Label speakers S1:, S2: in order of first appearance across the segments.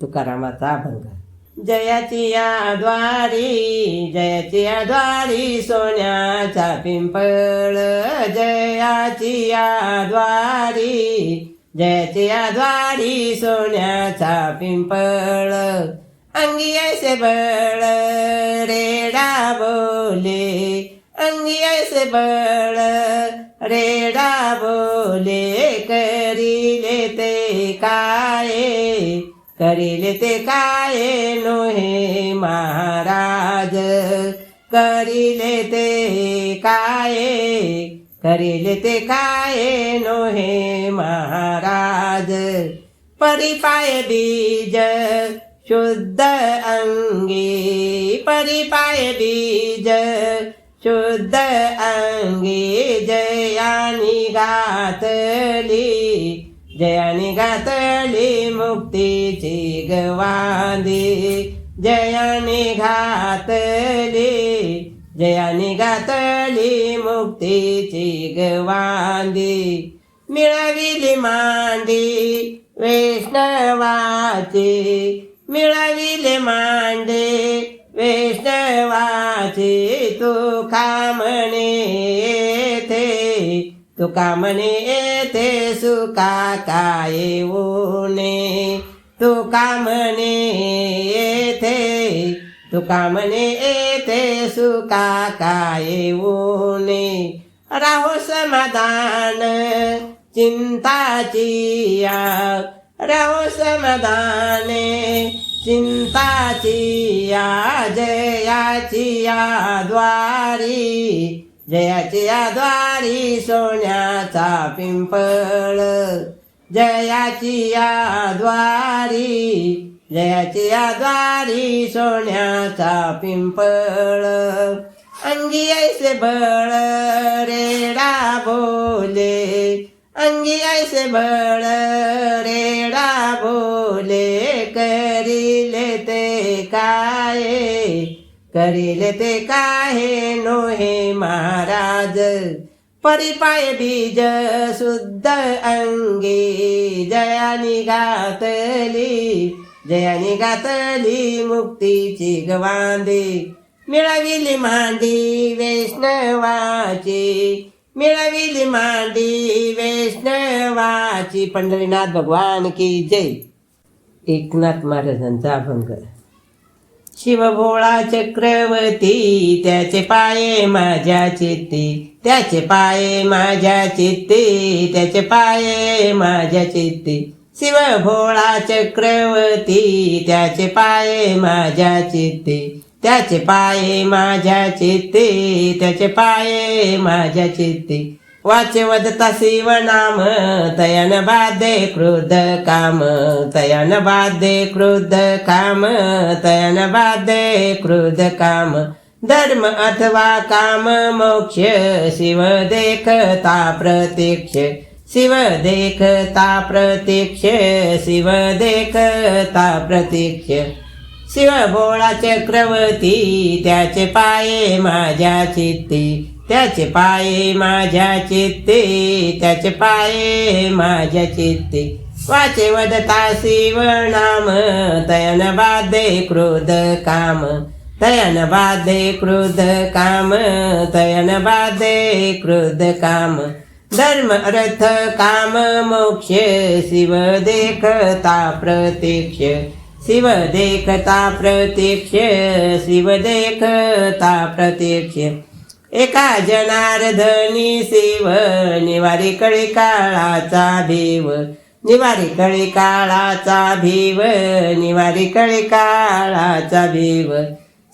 S1: तुकारामाचा अभंग. जयाची या द्वारी जयाची या द्वारी सोन्याचा पिंपळ. जयाची या द्वारी जयाची या द्वारी सोन्याचा पिंपळ. अंगी ऐसे बळ रेडा बोले. अंगी ऐसे बळ रेडा बोले. करीले ते काय? करीले ते काय नोहे महाराज करीले ते काय करीले ते काय नोहे महाराज परिपाय बीज शुद्ध अंगी परिपाय बीज शुद्ध अंगी जयानी गातली जयानी गातली मुक्तीची गवांदी जयाने घातले जयानी गातली मुक्तीची गवादे मिळविली मांडी वैष्णवाचे मिळविले मांडे वैष्णवाचे तू कामणे तुका म्हणे कामणे सुका काय ऊने. तुका म्हणे येथे तुका म्हणे येथे सुका काय ऊने. राहो समाधान चिंताची राहो समाधाने चिंताची या जयाची या द्वारी. जयाचिया द्वारी सोन्याचा पिंपळ. जयाची द्वारी जयाची द्वारी सोन्याचा पिंपळ. अंगी ऐसे बळ रेडा बोले. अंगी ऐसे बळ रेडा बोले. करिले ते काय? करीले ते नो नोहे महाराज? परिपाय बीज शुद्ध अंगी जयानी गातली जयानी गातली मुक्तीची गवांदी मिळविली मांडी वैष्णवाची मिळविली मांडी वैष्णवाची. पंढरीनाथ भगवान की जय. एकनाथ महाराजांचा अभंग. शिवभोळा चक्रवर्ती त्याचे पाये माझ्या चित्ती. त्याचे पाये माझ्या चित्ती त्याचे पाये माझ्या चित्ती. शिवभोळा चक्रवर्ती त्याचे पाये माझ्या चित्ती. त्याचे पाये माझ्या चित्ती त्याचे पाये माझ्या चित्ती. वाचे वदता शिवनाम तयन बाधे क्रोध काम तयन बाधे क्रोध काम तयन बाधे क्रोध काम। धर्म अथवा काम मोक्ष शिव देखता प्रत्यक्ष। शिव देखता प्रत्यक्ष शिव देखता प्रत्यक्ष। शिव भोळा चक्रवर्ती त्याचे पाये माझ्या चित्ती। त्याचे पाये माझ्या चित्ते त्याचे पाये माझ्या चित्ते. वाचे वदता शिव नाम तयन बाधे क्रोध काम. तयन बाधे क्रोध काम तयन बाधे क्रोध काम. धर्म अर्थ काम मोक्ष शिव देखता प्रत्यक्ष. शिव देखता प्रत्यक्ष शिव देखता प्रत्यक्ष. एका जनार्दनी शिव निवारी कळी काळाचा भीव निवारी कळी काळाचा भीव निवारी कळी काळाचा भीव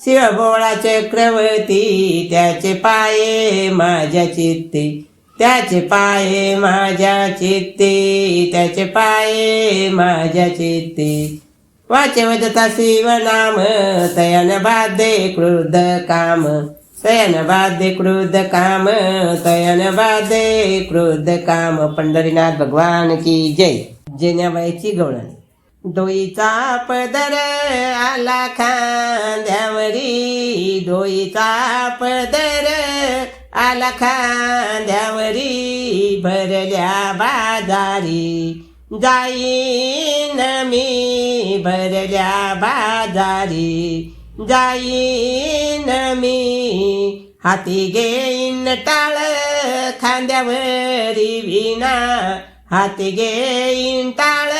S1: शिवभोळा चक्रवर्ती त्याचे पाये माझ्या चित्ती. त्याचे पाये माझ्या चित्ती त्याचे पाये माझ्या चित्ती. वाचे वदता शिव नाम तयन बाधे क्रुद्ध काम. तयन बाधे क्रोध काम तयन बाधे क्रोध काम. पंढरीनाथ भगवान की जय. जेण्याबाईची गवळण. डोईचा पदर आला खांद्यावरी. डोईचा पदर आला खांद्यावरी. भरल्या बाजारी. जाईन मी भरल्या बाजारी. जाईन मी. हाती घेईन टाळ खांद्यावरी विना हाती घेईन टाळ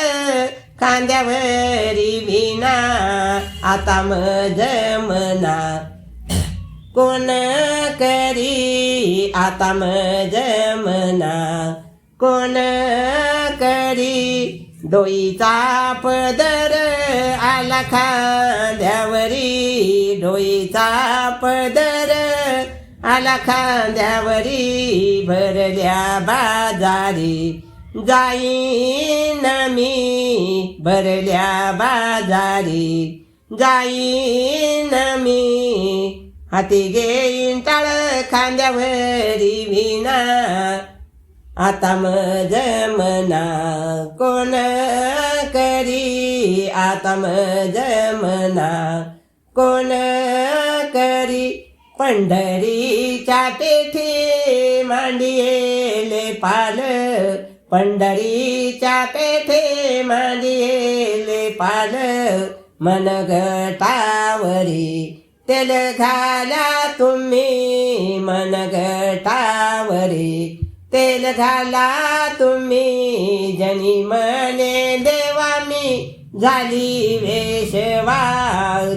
S1: खांद्यावरी विना आता मज मना. कोण करी? आता मज मना. कोण करी? डोईचा पदर आला खांद्यावरी. डोईचा पदर आला खांद्यावरी. भरल्या बाजारी. जाईन मी भरल्या बाजारी. जाईन मी हाती घेईन टाळ खांद्यावरी विना आता मज मना कोण करी? आता मज मना कोण करी? पंढरीच्या पेठे मांडियेले पाल. पंढरीच्या पेठे मांडियेले पाल. मनगटावरी तेल घाला तुम्ही मनगटावरी तेल झाला तुम्ही जनी म्हणे देवा मी झाली वेशवा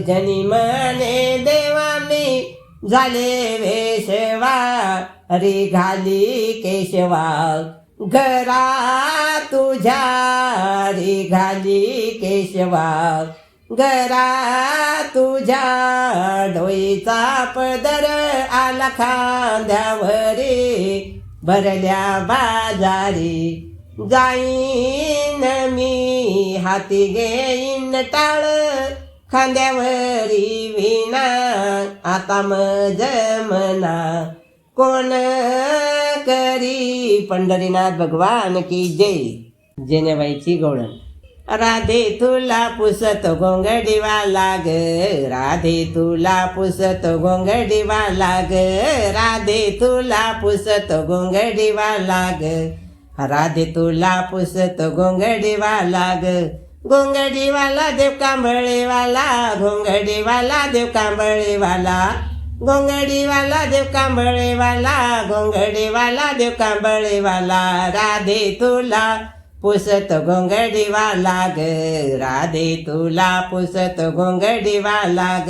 S1: जनी म्हणे देवा मी झाले वेशवा रे घाली केशवा घरा तुझ्या रे घाली केशवा घरा तुझ्या डोईचा पदर आला खांद्यावरी. भरल्या बाजारी जाईन मी हाती घेईन टाळ. खांद्यावरी विना आता मज मना. कोण करी पंढरीनाथ भगवान की जय? जेनेबाईची गवळण राधे तुला पुसत गोंगडीवाला ग राधे तुला पुसत गोंगडीवाला ग राधे तुला पुसत गोंगडीवाला ग राधे तुला पुसत गोंगडीवाला ग गोंगडीवाला देव कांबळेवाला गोंगडीवाला देव कांबळेवाला गोंगडीवाला देव कांबळेवाला गोंगडीवाला देव कांबळेवाला राधे तुला पुसत घोंगडीवा लाग राधे तुला पुसत घोंगडीवा लाग.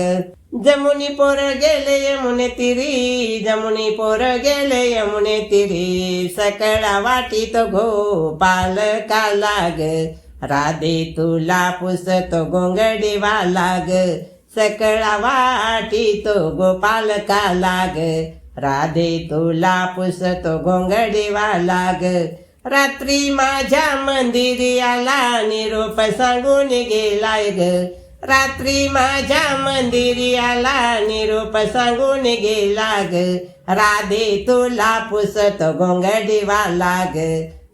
S1: जमुनी पोर गेले यमुने तिरी जमुनी पोर गेले यमुने तिरी. सकळा वाटीत गोपाल काला लाग राधे तुला पुसत घोंगडीवा लाग. सकळा तो गोपाल का लाग राधे तुला पुसत घोंगडीवा लाग. रात्री माझ्या मंदिरी आला निरोप सांगून गेलाय ग. रात्री माझ्या मंदिरी आला निरोप सांगून गेला ग. राधे तुला पुसत गोंगडीवाला ग.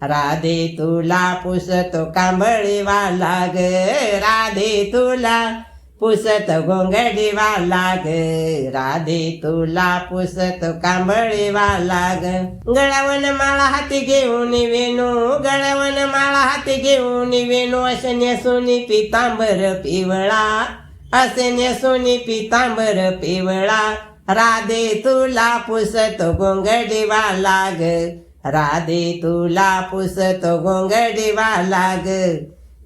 S1: राधे तुला पुसतो कांबळीवाला ग. राधे तुला पुसत गोंगडीवाला ग राधे तुला पुसत कांबळीवाला लाग. गळावन माळा हाती घेऊन वेणू गळावन माळा हाती घेऊन वेणू. असे नेसुनी पितांबर पिवळा असे नेसुनी पितांबर पिवळा. राधे तुला पुसत गोंगडीवाला ग राधे तुला पुसत गोंगडीवाला ग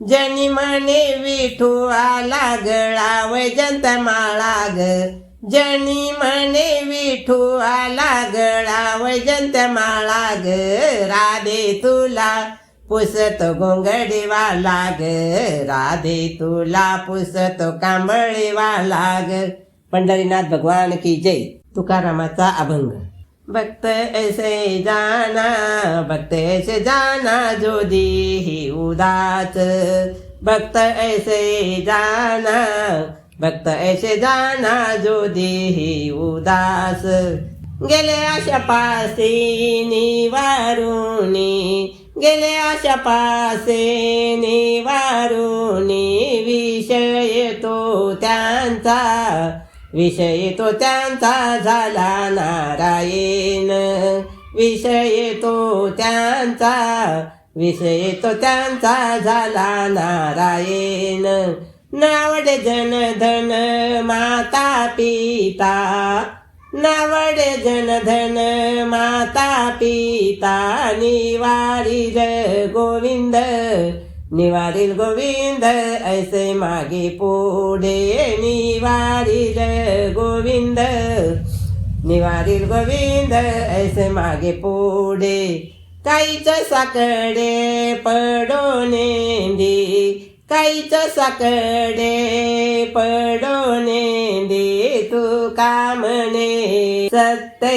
S1: जनी म्हणे विठू आला गळा वैजंत माळा ग जनी म्हणे विठू आला गळा वैजंत माळा ग राधे तुला पुसत गोंगडीवाला ग राधे तुला पुसत कांबळीवाला ग पंढरीनाथ भगवान की जय. तुकारामाचा अभंग. भक्त ऐसे जाना भक्त ऐसे जाना जो दी ही उदास। भक्त ऐसे जाना भक्त ऐसे जाना जो दी ही उदास। गेले अशा पासे निवारुनी गेले अशा पासे निवारुनी विषय तो त्यांचा। विषय तो त्यांचा झाला नारायण. विषय तो त्यांचा विषय तो त्यांचा झाला नारायण. नावडे जन धन माता पिता. नावडे जन धन माता पिता. निवारी गोविंद. निवारील गोविंद ऐसे मागे पुढे निवारील गोविंद. निवारील गोविंद ऐसे मागे पुढे काहीच साकडे पडो नेंदी काहीच साकडे पडो नेंदी तू कामने सत्य?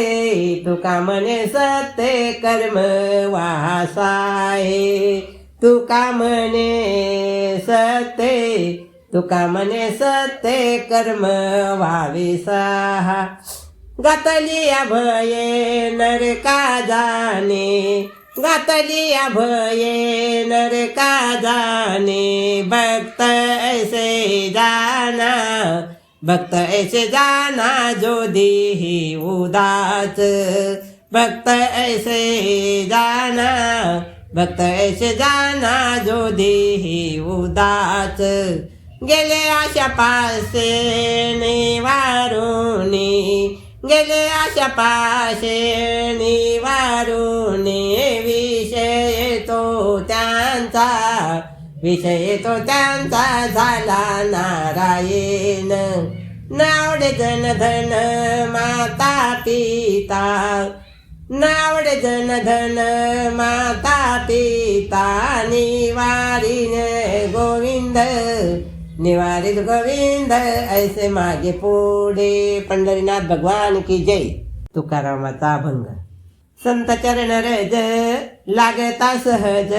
S1: तू कामने सत्य? कर्म वासाय तुका म्हणे सते तुका म्हणे सते कर्म व्हावे सहा. गातली भये नरका जाणे गातली अभये नरका जाणे. भक्त ऐसे जाना भक्त ऐसे जाना जो ही उदाच भक्त ऐसे जाना भक्त ऐसे जाना जो देही उदाच गेले आशा पासे निवारुनी। गेले आशा पाशे निवारुनी। विषय तो त्यांचा। विषय तो त्यांचा झाला नारायण। नावडे जन धन माता पिता। नावडे जन धन माता पिता निवारीन गोविंद। निवारित गोविंद ऐसे मागे पुढे पंढरीनाथ भगवान की जय। तुकारामाचा अभंग। संत चरण रज लागता सहज।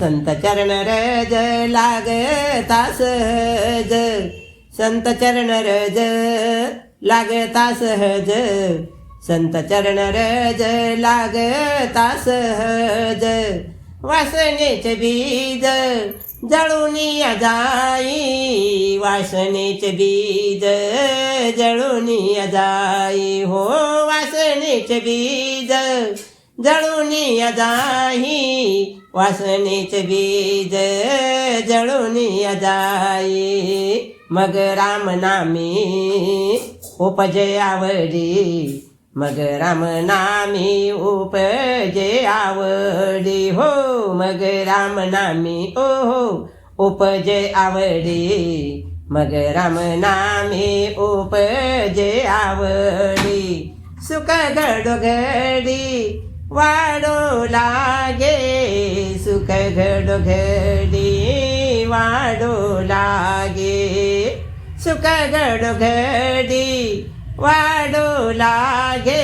S1: संत चरण रज लागता सहज। संत चरण रज लागता सहज। संत चरण रज लागता हज. वासनेचे बीज जळून जाई वासनेचे बीज जळून जाई हो वासनेचे बीज जळून जाई वासनेचे बीज जळून जाई मग राम नामी उपजय मग राम नामी उपजे आवडी हो मग राम नामी ओ हो उपजे आवडी. मग राम नामी उपजे आवडी. सुख घडोघडी वाढो लागे सुख घडोघडी वाडो वाढो लागे. सुख घडोघडी वाढो लागे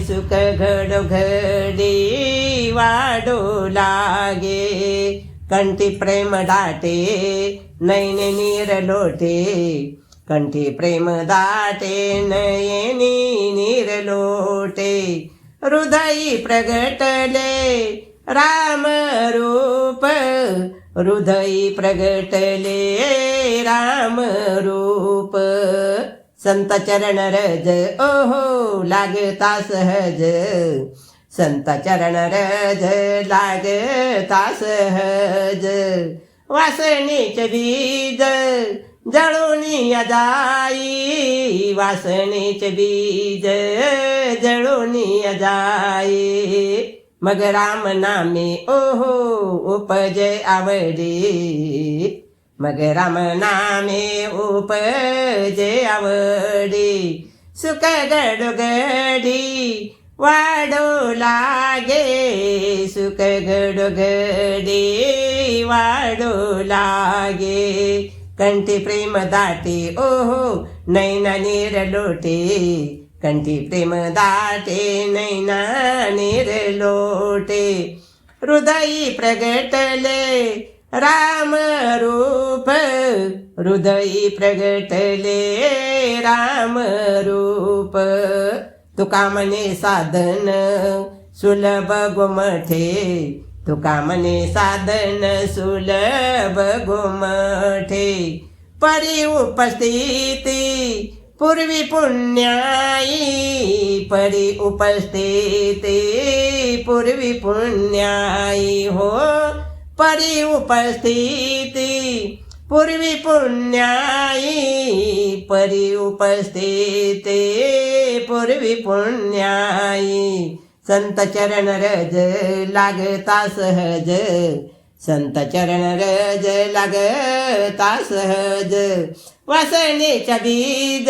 S1: सुख घडो घडी लागे कंठी प्रेम दाटे नैने नीर लोटे. कंठी प्रेम दाटे नयनी नीर लोटे. हृदयी प्रगटले राम रूप. हृदयी प्रगटले राम रूप. संत चरण रज ओहो लागता सहज संत चरण रज लागता सहज वासनेचे बीज जळून या जाई वासनेचे बीज जळून जाई मग राम नामे ओहो उपजय आवडी. मग राम नामे उपजे आवडी सुख गडगडी वाढो लागे सुख गडो वाढो लागे. कंठी प्रेम दाटे ओहो नैना नीर लोटे. कंठी प्रेम दाटे नैना नीर लोटे. हृदयी प्रगटले राम रूप हृदयी प्रगटले राम रूप। तुका म्हणे साधन सुलभ गोमठे तुका म्हणे साधन सुलभ गोमठे। परी उपस्थिती पूर्वी पुण्याई परी उपस्थिती पूर्वी पुण्याई हो। परी उपस्थिती पूर्वी पुण्याई परी उपस्थिती पूर्वी पुण्याई. संत चरण रज लागता सहज संत चरण रज लागता सहज. वासनेच्या बीज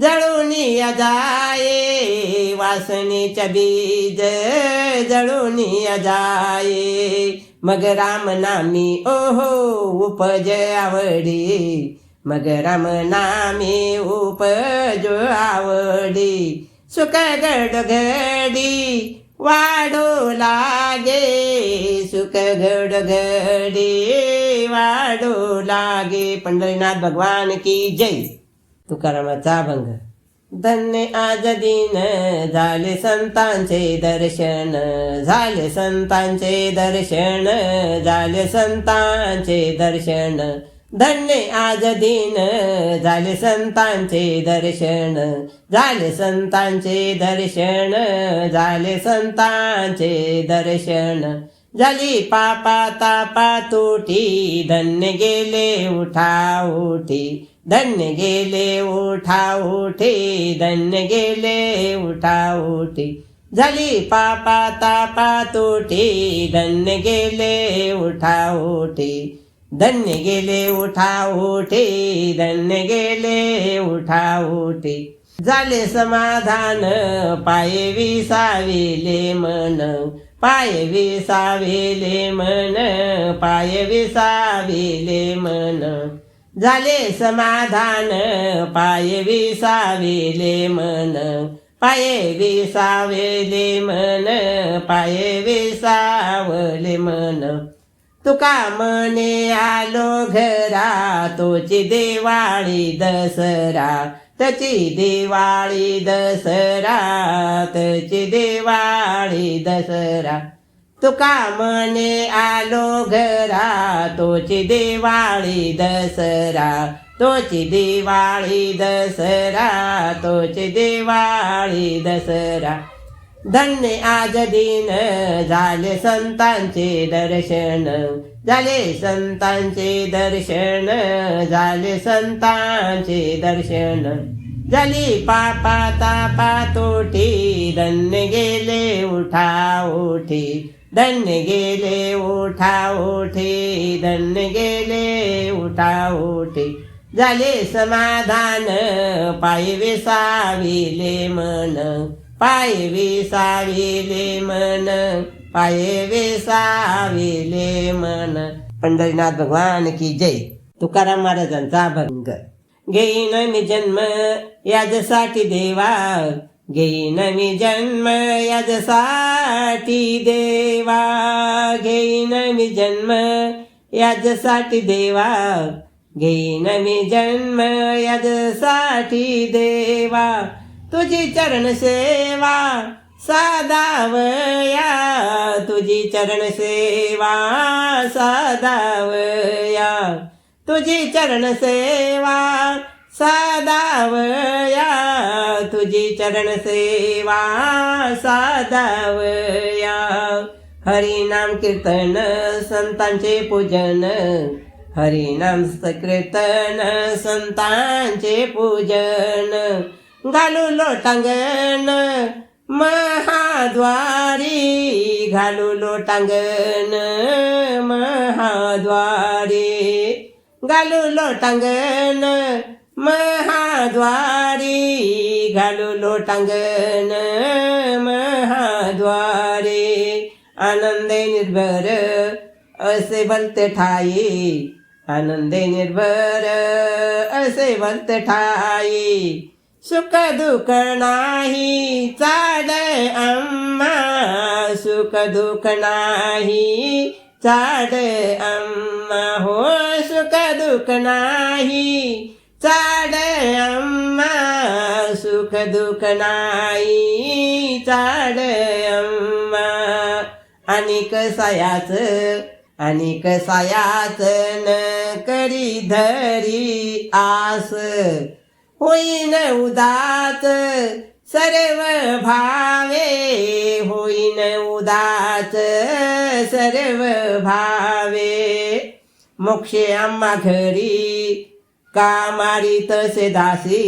S1: जळून जाये वासनेच्या बीज जळून जाये मग राम नामी ओहो उपज आवडी. मग राम नामी उपज आवडी. सुख गड घडी वाढू लागे. सुख गड घडी वाढू लागे. पंढरीनाथ भगवान की जय. तुकारामाचा अभंग. धन्य आज दिन झाले संतांचे दर्शन झाले संतांचे दर्शन झाले संतांचे दर्शन. धन्य आज दिन झाले संतांचे दर्शन झाले संतांचे दर्शन झाले संतांचे दर्शन. झाली पापा तापा तुटी धन्य गेले उठा उठी. धन्य गेले उठा उठी धन्य गेले उठा उठी. झाली पापा तापा तुटी धन्य गेले उठा उठी. धन्य गेले उठा उठी धन्य गेले उठा उठी. झाले समाधान पाय विसाविले मन. पाय विसाविले मन पाय विसाविले मन. झाले समाधान पाय विसावेले मन. पाय विसावेले मन पाय विसावले मन. तुका मने आलो घरा तोची दिवाळी दसरा. तची दिवाळी दसरा तची दिवाळी दसरा. तुका मने आलो घरा तोची दिवाळी दसरा तोची दिवाळी दसरा तोची दिवाळी दसरा. धन्य आज दिन झाले संतांचे दर्शन झाले संतांचे दर्शन झाले संतांचे दर्शन. झाली पापा तापा तोटी धन्य गेले उठा उठी. धन्य गेले उठा उठी धन्य गेले उठा उठी झाले समाधान पाय विसाविले मन पाय विसाविले मन पाय विसाविले मन पंढरीनाथ भगवान की जय तुकाराम महाराजांचा भंग घेईन मी जन्म याजसाठी देवा घेईन मी जन्म याजसाठी देवा. घेईन मी जन्म याजसाठी देवा. घेईन मी जन्म याजसाठी देवा. तुझी चरण सेवा साधावया. तुझी चरण सेवा साधावया. तुझी चरण सेवा साधावया तुझी चरण सेवा साधावया. हरिनाम कीर्तन संतांचे पूजन. हरिनाम कीर्तन संतांचे पूजन. घालू लोटांगण महाद्वारी. घालू लोटांगण महाद्वारी. घालू लोटांगण महाद्वारी घालू लोटांगण. महाद्वारे आनंदे निर्भर असे भलते ठाई. आनंदे निर्भर असे भलते ठाई. सुख दुःख नाही चाड अम्मा. सुख दुःख नाही चाड अम्मा. हो सुख दुःख नाही. चाड अम्मा सुख दुःख नाही. चाड अम्मा आणि कसायाच आणि कसायाच न करी धरी आस. होईन उदात सर्व भावे होईन उदात सर्व भावे. मोक्षे आम्हा घरी कामारी तसे दासी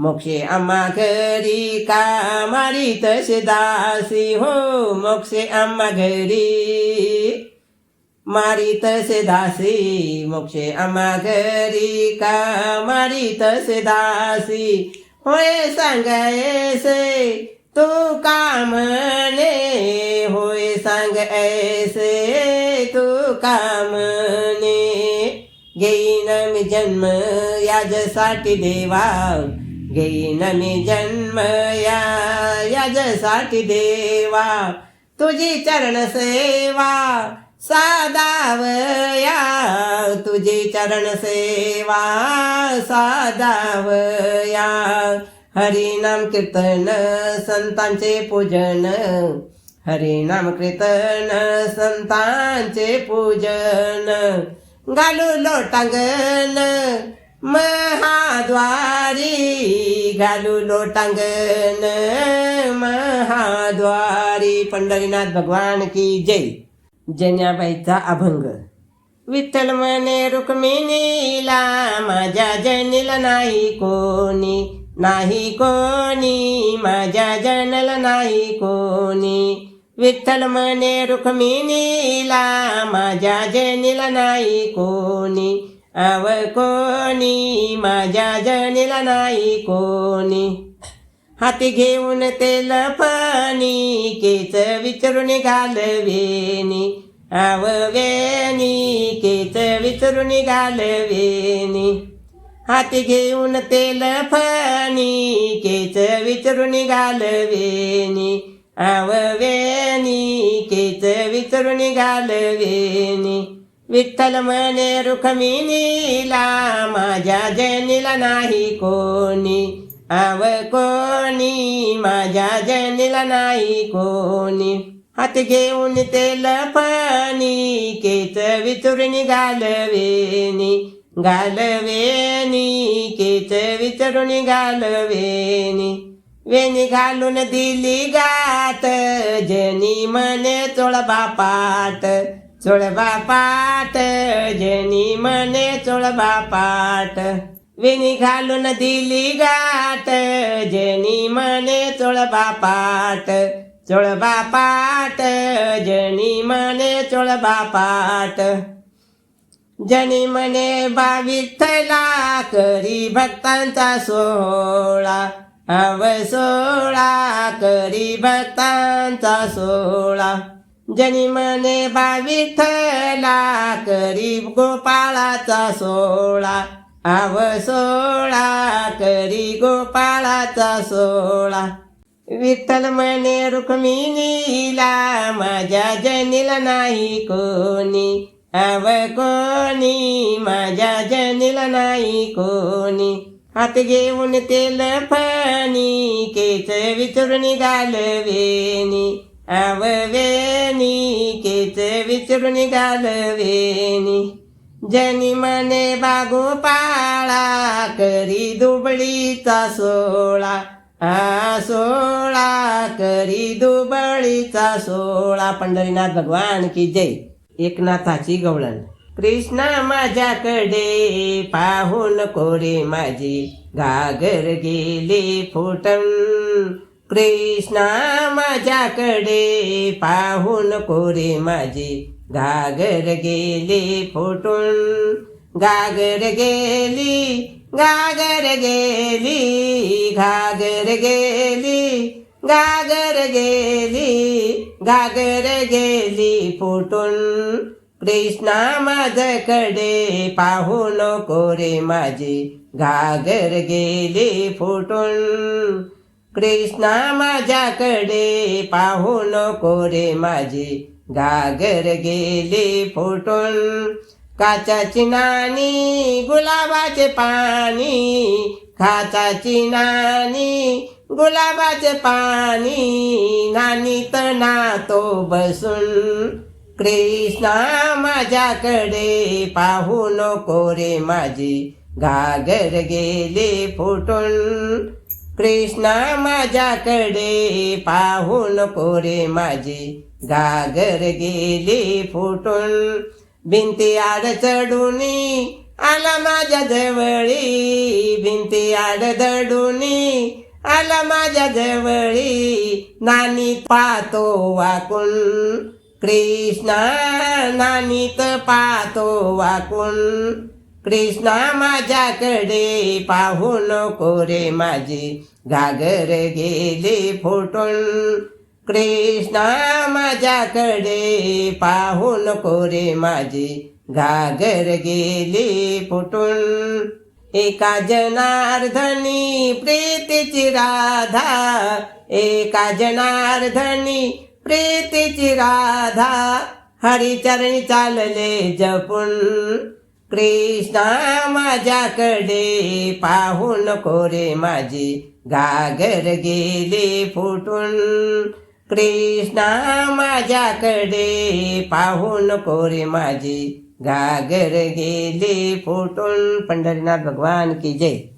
S1: मोक्षे अम्मा घरी. कामारी तसे दासी हो मोक्षे अम्मा घरी. मारी तसे दासी मोक्षे अम्मा घरी. कामारी तसे दासी होय सांगायसे तू का म्हणे होय सांग ऐसे तू का म्हणे मी जन्म याजसाठी देवा. घेईन मी जन्म या याजसाठी देवा. तुझी चरण सेवा साधावया तुझी चरण सेवा साधावया हरिनाम कीर्तन संतांचे पूजन. हरिनाम कीर्तन संतांचे पूजन. घालू लोटांगण महाद्वारी. घालू लोटांगण महाद्वारी. पंढरीनाथ भगवान की जय. जन्याबाईचा अभंग. विठ्ठल म्हणे रुक्मिणीला माझ्या जनीला नाही कोणी. नाही कोणी. माझ्या जनला नाही कोणी. विठ्ठल म्हणे रुक्मिणीला माझ्या जनीला नाही कोणी. अव कोणी माझ्या जनीला नाही कोणी. हाती घेऊन ते लफणी केच विचारून घालवेनी. आव वेणी केच विचारून घालवेनी. हाती घेऊन ते लफणी केच विचारून घालवेनी. आव वेणी केच विचारून घालवेनी विठ्ठल म्हणे रुखमिनीला माझ्या जनीला नाही कोणी. आव कोणी माझ्या जनीला नाही कोणी. हात घेऊन ते पाणी केच विचुरून घालवेनी घालवेनी केच विचरून घालवेनी वेणी घालून दिली गात जनी मने चोळबा पाट चोळबा पाट जनी मने चोळबा पाट वेणी घालून दिली गात जनी मने चोळबा पाट चोळबा पाट जनी मने चोळबा पाट जनी मने बा विठ्ठला करी भक्तांचा सोळा अव सोळा करी भक्तांचा सोळा. जनी मने बा करी गोपाळाचा सोळा. आव सोळा करी गोपाळाचा सोळा. विठ्ठल म्हणे रुक्मिणीला माझ्या जनीला नाही कोणी. आव कोणी माझ्या जनीला नाही कोणी. हात घेऊन ते लफणी केच विचरून घालवेनी. आव वेणी केच विचरून घालवेनी. जनी मने बागो पाळा करी दुबळीचा सोळा. हा सोळा करी दुबळीचा सोळा. पंढरीनाथ भगवान की जय. एकनाथाची गवळण. कृष्णा माझ्याकडे पाहून कोरे माझी घागर गेली फुटन. कृष्णा माझ्याकडे पाहून कोरे माझी घागर गेली फुटून. घागर गेली घागर गेली घागर गेली घागर गेली घागर गेली फुटून. कृष्णा माझ्याकडे पाहू नको रे माझे. घागर गेले फुटून. कृष्णा माझ्याकडे पाहू नको रे माझे. घागर गेले फुटून. काचाची नाणी गुलाबाचे पाणी. खाचाची नाणी गुलाबाचे पाणी. नानी ना तो बसून. कृष्णा माझ्याकडे पाहू नको रे माझी. घागर गेले फुटून. कृष्णा माझ्याकडे पाहू नको रे माझी. घागर गेले फुटून. भिंती आड चढूनी आला माझ्या जवळी. भिंती आड दडूनी आला माझ्या जवळी. नानी पाहतो वाकून. कृष्णा नानीत पाहतो वाकून. कृष्णा माझ्याकडे पाहू नको रे माझी. घागर गेले फुटून. कृष्णा माझ्याकडे पाहू नको रे माझी. घागर गेले फुटून. एका जनार्धनी प्रीतीची राधा. एका जनार्धनी प्रीतीची राधा हरिचरणी चालले जपून. कृष्णा माझ्याकडे पाहून कोरे माझी घागर गेली फुटून. कृष्णा माझ्याकडे पाहून कोरे माझी घागर गेली फुटून. पंढरीनाथ भगवान की जय.